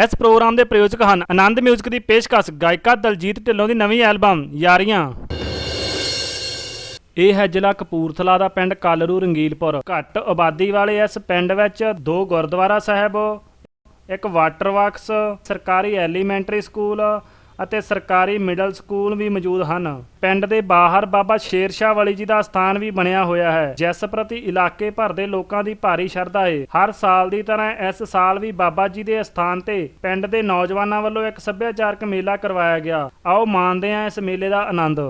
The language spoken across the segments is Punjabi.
ਇਸ ਪ੍ਰੋਗਰਾਮ ਦੇ ਪ੍ਰਯੋਜਕ ਹਨ ਆਨੰਦ ਮਿਊਜ਼ਿਕ ਦੀ ਪੇਸ਼ਕਸ਼, ਗਾਇਕਾ ਦਲਜੀਤ ਢਿੱਲੋਂ ਦੀ ਨਵੀਂ ਐਲਬਮ, ਯਾਰੀਆਂ। ਇਹ ਹੈ ਜ਼ਿਲ੍ਹਾ ਕਪੂਰਥਲਾ ਦਾ ਪਿੰਡ ਕਾਲਰੂ, ਰੰਗੀਲਪੁਰ। ਘੱਟ ਆਬਾਦੀ ਵਾਲੇ ਇਸ ਪਿੰਡ ਵਿੱਚ ਦੋ ਗੁਰਦੁਆਰਾ ਸਾਹਿਬ, ਇੱਕ ਵਾਟਰ ਵਾਕਸ ਸਰਕਾਰੀ ਐਲੀਮੈਂਟਰੀ ਸਕੂਲ ਅਤੇ ਸਰਕਾਰੀ ਮਿਡਲ ਸਕੂਲ ਵੀ ਮੌਜੂਦ ਹਨ। ਪਿੰਡ ਦੇ ਬਾਹਰ ਬਾਬਾ ਸ਼ੇਰ ਸ਼ਾਹ ਵਾਲੀ ਜੀ ਦਾ ਸਥਾਨ ਵੀ ਬਣਿਆ ਹੋਇਆ ਹੈ। ਜਿਸ ਪ੍ਰਤੀ ਇਲਾਕੇ ਭਰ ਦੇ ਲੋਕਾਂ ਦੀ ਭਾਰੀ ਸ਼ਰਧਾ ਹੈ ਹਰ ਸਾਲ ਦੀ ਤਰ੍ਹਾਂ ਇਸ ਸਾਲ ਵੀ ਬਾਬਾ ਜੀ ਦੇ ਸਥਾਨ ਤੇ ਪਿੰਡ ਦੇ ਨੌਜਵਾਨਾਂ ਵੱਲੋਂ ਇੱਕ ਸੱਭਿਆਚਾਰਕ ਮੇਲਾ ਕਰਵਾਇਆ ਗਿਆ। ਆਓ ਮਾਣਦੇ ਹਾਂ ਇਸ ਮੇਲੇ ਦਾ ਆਨੰਦ।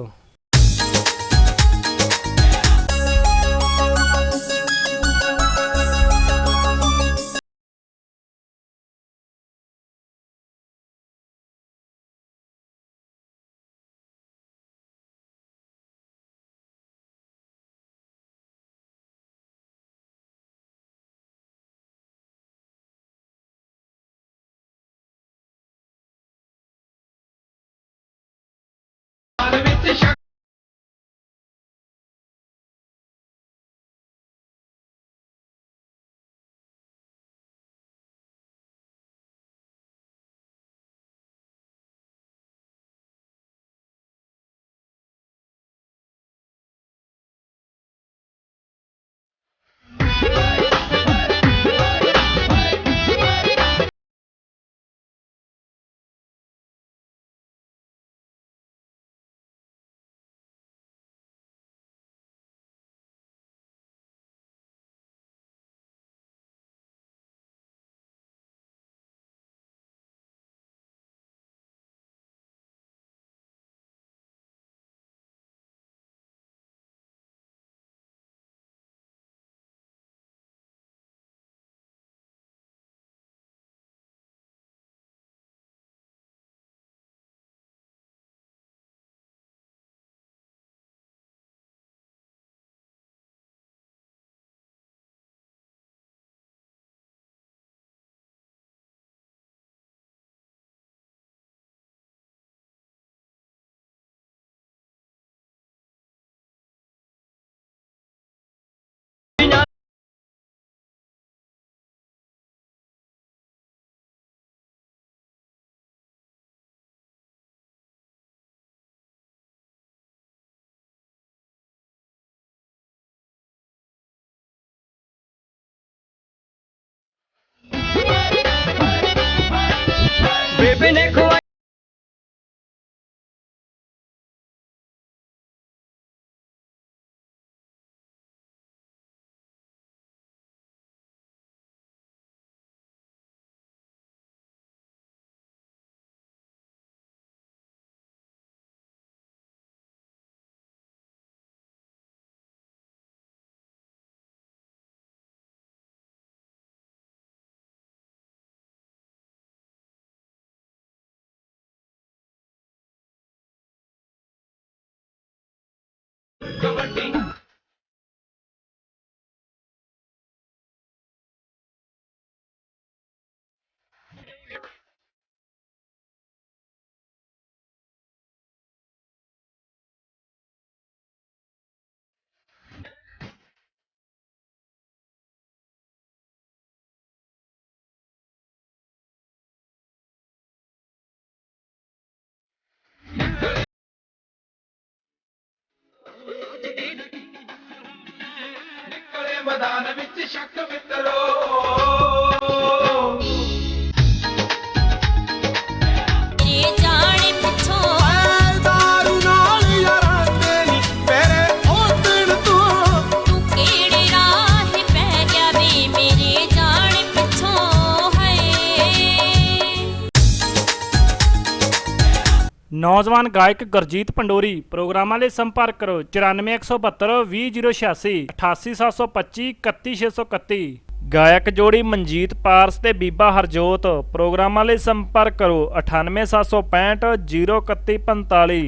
ਬੇਬੇ ਨੇ ਮੈਦਾਨ ਵਿੱਚ ਸ਼ੱਕ ਮਿੱਤਰੋ। ਨੌਜਵਾਨ ਗਾਇਕ ਗੁਰਜੀਤ ਪੰਡੋਰੀ ਪ੍ਰੋਗਰਾਮਾਂ ਲਈ ਸੰਪਰਕ ਕਰੋ 94172 20086 88725 31631 ਗਾਇਕ ਜੋੜੀ ਮਨਜੀਤ ਪਾਰਸ ਤੇ ਬੀਬਾ ਹਰਜੋਤ। ਪ੍ਰੋਗਰਾਮਾਂ ਲਈ ਸੰਪਰਕ ਕਰੋ 98765 03145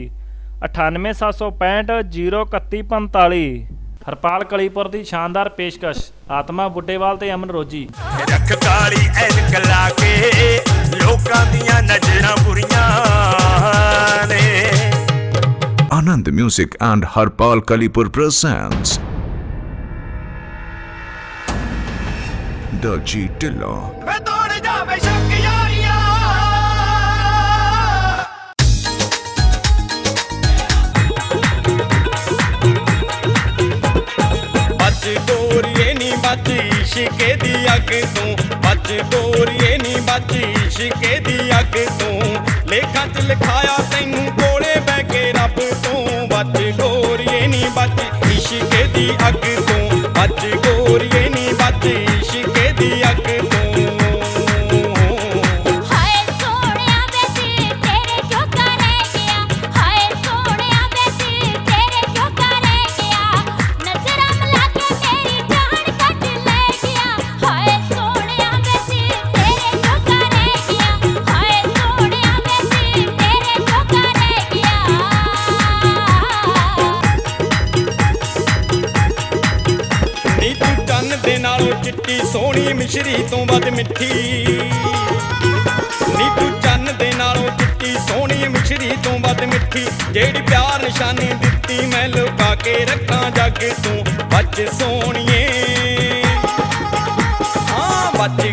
98765 03145 ਹਰਪਾਲ ਕਲੀਪੁਰ ਦੀ ਸ਼ਾਨਦਾਰ ਪੇਸ਼ਕਸ਼। ਆਤਮਾ ਬੁੱਢੇਵਾਲ ਤੇ ਅਮਨ ਰੋਜੀ। ਰੱਖ ਕਾਲੀ ਐਨਕ ਲਾ ਕੇ Anand music and Harpal Kalipur presents जी टिलो बच डोरिए नी बच शिके दी अग तू बच डोरिए नी ਬਚ ਇਸ਼ਕੇ ਦੀ ਅੱਗ ਤੋਂ। ਲੇਖਾਂ 'ਚ ਲਿਖਾਇਆ ਤੈਨੂੰ ਕੋਲੇ ਬਹਿ ਕੇ ਰੱਬ ਤੋਂ। ਬਚ ਗੋਰੀਏ ਨੀ ਬਚ ਇਸ਼ਕੇ ਦੀ ਅੱਗ ਤੋਂ। ਬਚ ਮਿਸ਼ਰੀ ਤੋਂ ਵੱਧ ਮਿੱਠੀ। ਨੀ ਤੂੰ ਚੰਨ ਦੇ ਨਾਲੋਂ ਚਿੱਟੀ, ਸੋਹਣੀ ਮਿਸ਼ਰੀ ਤੋਂ ਵੱਧ ਮਿੱਠੀ। ਜਿਹੜੀ ਪਿਆਰ ਨਿਸ਼ਾਨੀ ਦਿੱਤੀ ਮੈਂ ਲੁਕਾ ਕੇ ਰੱਖਾਂ ਜੱਗ ਤੂੰ। ਬੱਚ ਸੋਹਣੀਏ। ਹਾਂ ਬੱਚ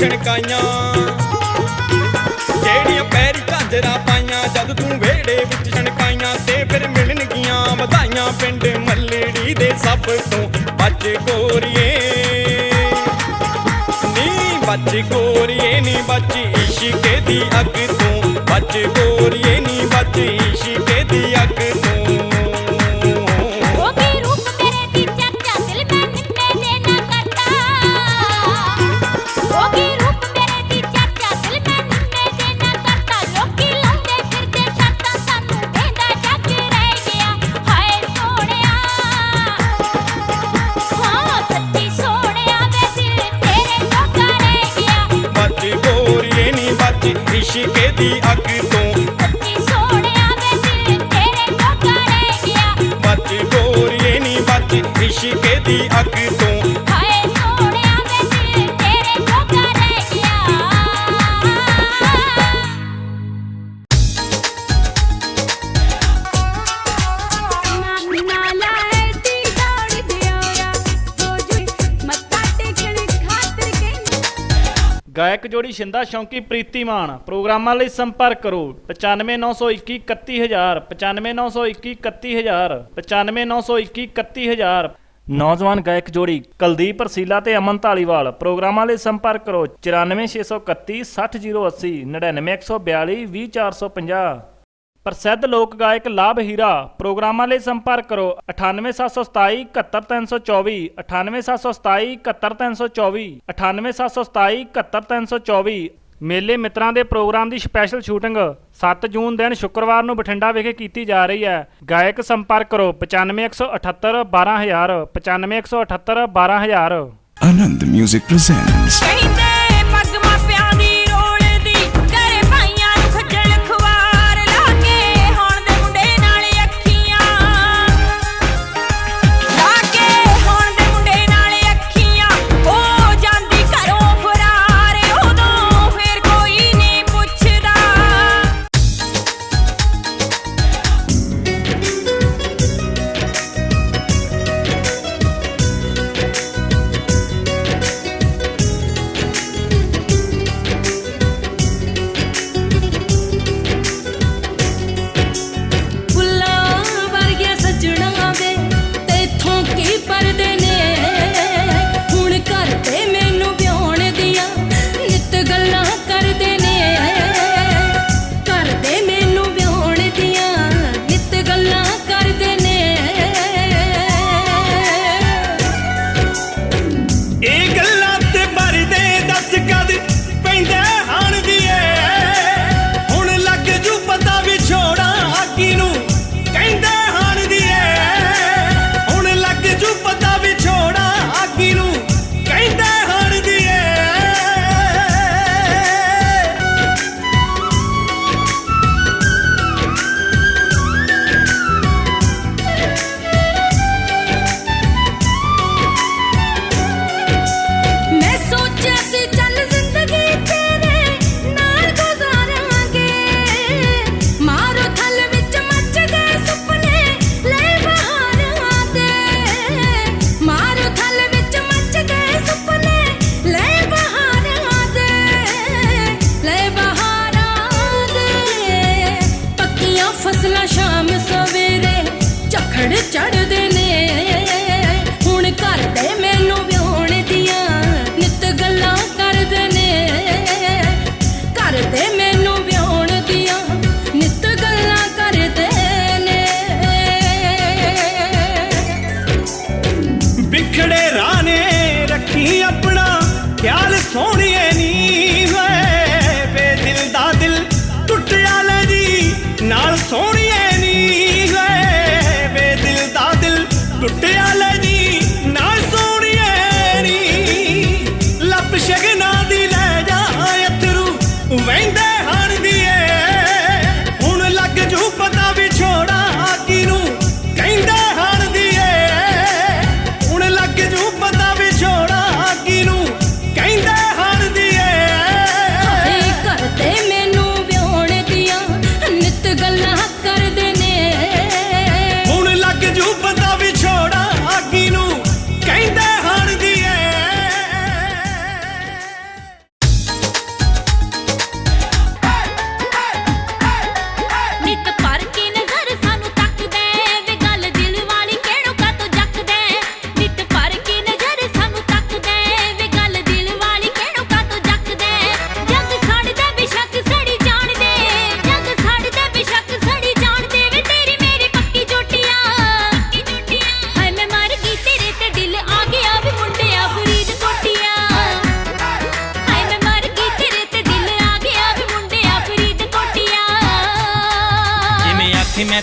ਛਣਕਾਈਆਂ ਜਿਹੜੀਆਂ ਪੈਰੀ ਝਾਂਜਰਾਂ ਪਾਈਆਂ, ਜਦ ਤੂੰ ਵਿਹੜੇ ਵਿੱਚ ਛਣਕਾਈਆਂ ਤੇ ਫਿਰ ਮਿਲਣਗੀਆਂ ਵਧਾਈਆਂ ਪਿੰਡ ਮੱਲੜੀ ਦੇ ਸਭ ਤੋਂ ਬੱਚ ਗੋਰੀਏ। ਨੀ ਬੱਚ ਗੋਰੀਏ, ਨੀ ਬੱਚ ਇਸ਼ਕੇ ਦੀ ਅੱਗ ਤੋਂ ਬੱਚ ਗੋਰੀਏ, ਨੀ ਦੀ ਅੱਗ ਤੋਂ। ਹਾਏ ਸੋਹਣਿਆ ਵੇ ਦਿਲ ਤੇਰੇ ਜੋਗਾ ਰਹਿ ਗਿਆ ਨਾਲਾ ਤੀ ਦੌੜ ਦਿਓਰਾ ਹੋ ਜੁਈ ਮੱਥਾ ਟੇਕਣ ਖਾਤਰ ਗਾਇਕ ਜੋੜੀ ਸ਼ਿੰਦਾ ਸ਼ੌਂਕੀ ਪ੍ਰੀਤੀਮਾਨ ਪ੍ਰੋਗਰਾਮਾਂ ਲਈ ਸੰਪਰਕ ਕਰੋ 95921 31000 95921 31000 95921 31000 ਨੌਜਵਾਨ ਗਾਇਕ ਜੋੜੀ ਕੁਲਦੀਪ ਰਸੀਲਾ ਤੇ ਅਮਨ ਢਾਲੀਵਾਲ ਪ੍ਰੋਗਰਾਮਾਂ ਲਈ ਸੰਪਰਕ ਕਰੋ 94631 60080 99142 20450 ਪ੍ਰਸਿੱਧ ਲੋਕ ਗਾਇਕ ਲਾਭ ਹੀਰਾ। ਪ੍ਰੋਗਰਾਮਾਂ ਲਈ ਸੰਪਰਕ ਕਰੋ 98727 71324 98727 71324 98727 71324 ਮੇਲੇ ਮਿੱਤਰਾਂ ਦੇ ਪ੍ਰੋਗਰਾਮ ਦੀ ਸਪੈਸ਼ਲ ਸ਼ੂਟਿੰਗ 7 ਜੂਨ ਦਿਨ ਸ਼ੁੱਕਰਵਾਰ ਨੂੰ ਬਠਿੰਡਾ ਵਿਖੇ ਕੀਤੀ ਜਾ ਰਹੀ ਹੈ। ਗਾਇਕ ਸੰਪਰਕ ਕਰੋ 95178 12000 95178 12000 Anand Music presents ਕਹਿੰਦੇ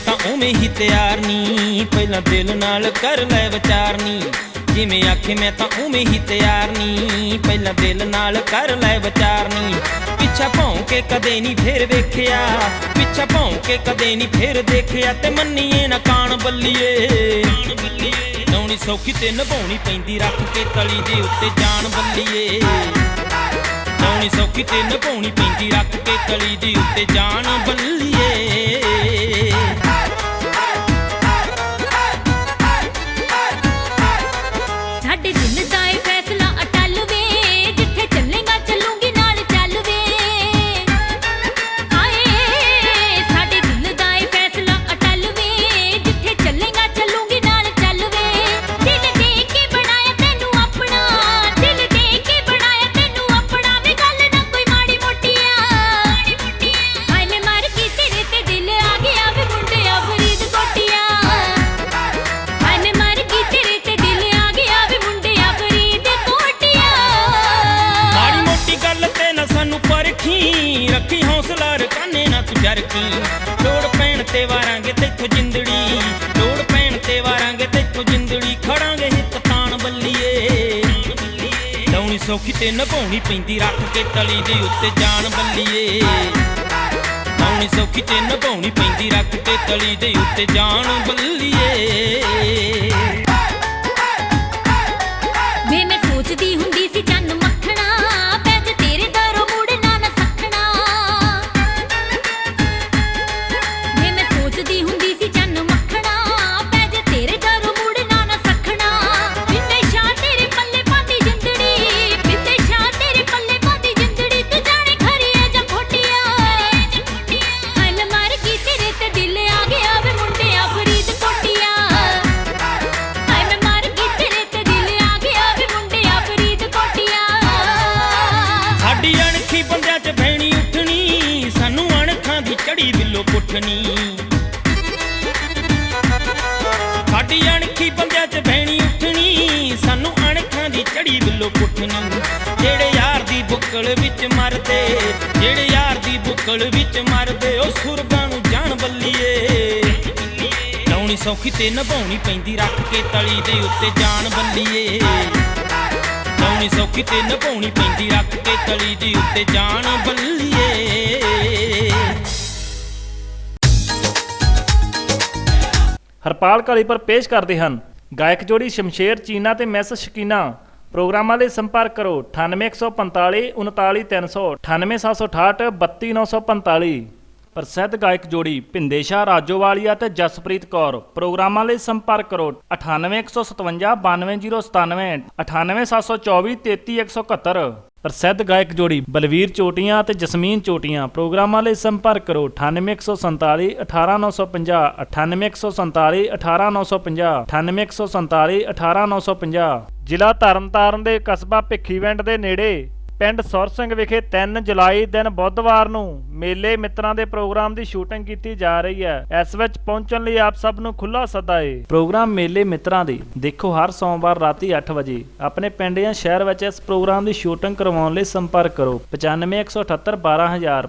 ਉਵੇਂ ਹੀ ਤਿਆਰ ਨੀ। ਪਹਿਲਾਂ ਦਿਲ ਨਾਲ ਕਰ ਲੈ ਵਿਚਾਰ ਨੀ। ਜਿਵੇਂ ਆਖੇ ਮੈਂ ਤਾਂ ਉਵੇਂ ਹੀ ਤਿਆਰ ਨੀ। ਪਹਿਲਾਂ ਦਿਲ ਨਾਲ ਕਰ ਲੈ ਵਿਚਾਰ ਨੀ। ਪਿੱਛਾ ਭੌਂ ਕੇ ਕਦੇ ਨਹੀਂ ਫੇਰ ਵੇਖਿਆ। ਪਿੱਛਾ ਭੌਂ ਕੇ ਕਦੇ ਨਹੀਂ ਫੇਰ ਦੇਖਿਆ। ਤੇ ਮੰਨੀਏ ਨਾ ਕਾਣ ਬੱਲੀਏ। ਨੌਣੀ ਸੌਖੀ ਤੇ ਨਿਭਾਉਣੀ ਪੈਂਦੀ। ਰੱਖ ਕੇ ਤਲੀ ਦੇ ਉੱਤੇ ਜਾਨ ਬੱਲੀਏ। ਲਾਉਣੀ ਸੌਖੀ ਤੇ ਨਿਭਾਉਣੀ ਪੈਂਦੀ। ਰੱਖ ਕੇ ਤਲੀ ਦੇ ਉੱਤੇ ਜਾਨ ਬੱਲੀਏ। ਲਾਉਣੀ ਤੇ ਨਭਾਉਣੀ ਪੈਂਦੀ, ਰੱਖ ਕੇ ਤਲੀ ਦੇ ਉੱਤੇ ਜਾਨ ਬੱਲੀਏ ਆਉਣੀ ਸੌਖੀ ਤੇ ਨਭਾਉਣੀ ਪੈਂਦੀ, ਰੱਖ ਕੇ ਤਲੀ ਦੇ ਉੱਤੇ ਜਾਨ ਬੱਲੀਏ ਬਿੱਲੋ ਸਾਡੀ ਅਣਖੀ ਬੰਦਿਆਂ 'ਚ ਭੈਣੀ ਉੱਠਣੀ। ਸਾਨੂੰ ਅਣਖਾਂ ਦੀ ਚੜੀ ਬਿੱਲੋ ਪੁੱਠਣੀ। ਜਿਹੜੇ ਯਾਰ ਦੀ ਬੁੱਕਲ ਵਿੱਚ ਮਰਦੇ, ਜਿਹੜੇ ਯਾਰ ਦੀ ਬੁੱਕਲ ਵਿੱਚ ਮਰਦੇ, ਉਹ ਸੁਰਗਾਂ ਨੂੰ ਜਾਣ ਬੱਲੀਏ। ਲਾਉਣੀ ਸੌਖੀ ਤੇ ਨਿਭਾਉਣੀ ਪੈਂਦੀ, ਰੱਖ ਕੇ ਤਲੀ ਦੇ ਉੱਤੇ ਜਾਨ ਬੱਲੀਏ। ਲਾਉਣੀ ਸੌਖੀ ਤੇ ਨਿਭਾਉਣੀ ਪੈਂਦੀ, ਰੱਖ ਕੇ ਤਲੀ ਦੇ ਉੱਤੇ ਜਾਨ ਬੱਲੀਏ। ਹਰਪਾਲ ਕਲੀਪਰ ਪੇਸ਼ ਕਰਦੇ ਹਨ। ਗਾਇਕ ਜੋੜੀ ਸ਼ਮਸ਼ੇਰ, ਚੀਨਾ ਤੇ ਮੈਸ ਸ਼ਕੀਨਾ। ਪ੍ਰੋਗਰਾਮਾਂ ਲਈ ਸੰਪਰਕ ਕਰੋ 98145 39300 98768 32945 ਪ੍ਰਸਿੱਧ ਗਾਇਕ ਜੋੜੀ ਭਿੰਦੇਸ਼ਾਹ ਰਾਜੋਵਾਲੀਆ ਤੇ ਜਸਪ੍ਰੀਤ ਕੌਰ। ਪ੍ਰੋਗਰਾਮਾਂ ਲਈ ਸੰਪਰਕ ਕਰੋ 98157 92097 98724 33171 ਪ੍ਰਸਿੱਧ ਗਾਇਕ ਜੋੜੀ ਬਲਵੀਰ ਚੋਟੀਆਂ ਅਤੇ ਜਸਮੀਨ ਚੋਟੀਆਂ। ਪ੍ਰੋਗਰਾਮਾਂ ਲਈ ਸੰਪਰਕ ਕਰੋ 98147 18950 98147 18950 98147 18950 ਜ਼ਿਲ੍ਹਾ ਤਰਨਤਾਰਨ ਦੇ ਕਸਬਾ ਭਿੱਖੀਵਿੰਡ ਦੇ ਨੇੜੇ ਪਿੰਡ ਸੁਰ ਵਿਖੇ 3 ਜੁਲਾਈ ਦਿਨ ਬੁੱਧਵਾਰ ਨੂੰ ਮੇਲੇ ਮਿੱਤਰਾਂ ਦੇ ਪ੍ਰੋਗਰਾਮ ਦੀ ਸ਼ੂਟਿੰਗ ਕੀਤੀ ਜਾ ਰਹੀ ਹੈ। ਇਸ ਵਿੱਚ ਪਹੁੰਚਣ ਲਈ ਆਪ ਸਭ ਨੂੰ ਖੁੱਲਾ ਸੱਦਾ ਹੈ ਪ੍ਰੋਗਰਾਮ ਮੇਲੇ ਮਿੱਤਰਾਂ ਦੀ ਦੇਖੋ ਹਰ ਸੋਮਵਾਰ ਰਾਤੀ 8 ਵਜੇ। ਆਪਣੇ ਪਿੰਡ ਜਾਂ ਸ਼ਹਿਰ ਵਿੱਚ ਇਸ ਪ੍ਰੋਗਰਾਮ ਦੀ ਸ਼ੂਟਿੰਗ ਕਰਵਾਉਣ ਲਈ ਸੰਪਰਕ ਕਰੋ। 95178 12000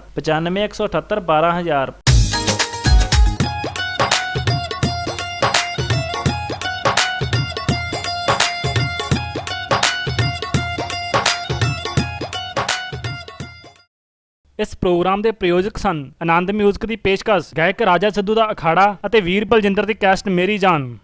ਇਸ ਪ੍ਰੋਗਰਾਮ ਦੇ ਪ੍ਰਯੋਜਕ ਸਨ। ਆਨੰਦ ਮਿਊਜ਼ਿਕ ਦੀ ਪੇਸ਼ਕਸ਼, ਗਾਇਕ ਰਾਜਾ ਸਿੱਧੂ ਦਾ ਅਖਾੜਾ ਅਤੇ ਵੀਰ ਬਲਜਿੰਦਰ ਦੀ ਕੈਸਟ ਮੇਰੀ ਜਾਨ।